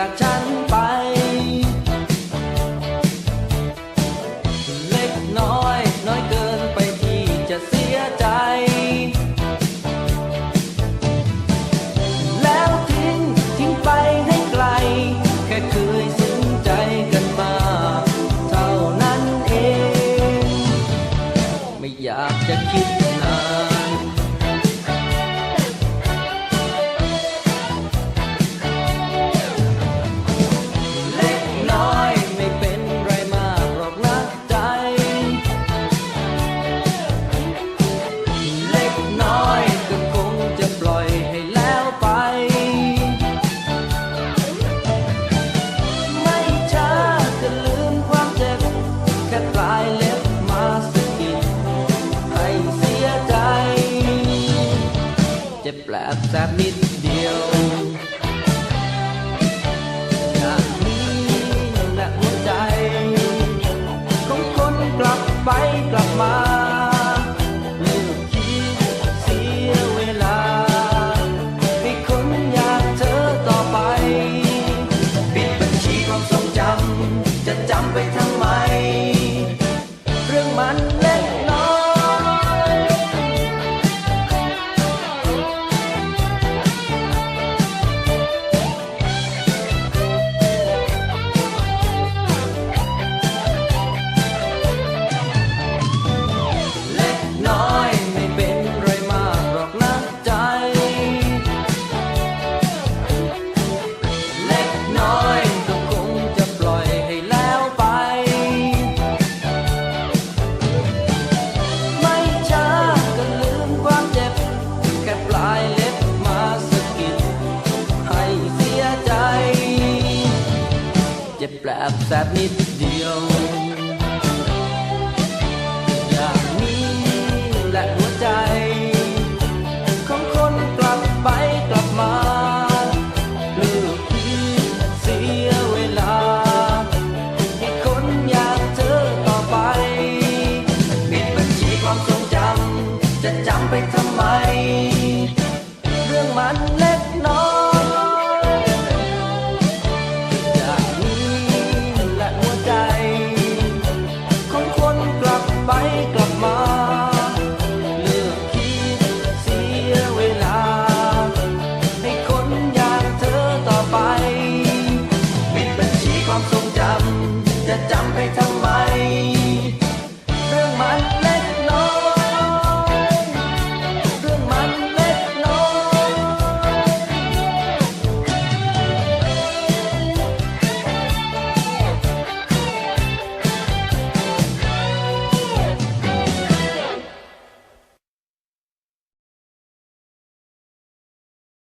gacharme จ็บแปลกสักนิดเดียว แปลบแสบนิดเดียว อย่างนี้แหละหัวใจ ของคนกลับไปกลับมาเลือกคิดเสียเวลา ให้คนอยากเธอต่อไปปิดบัญชีความทรงจำจะจำไปทำไม เรื่องมันเล็กน้อย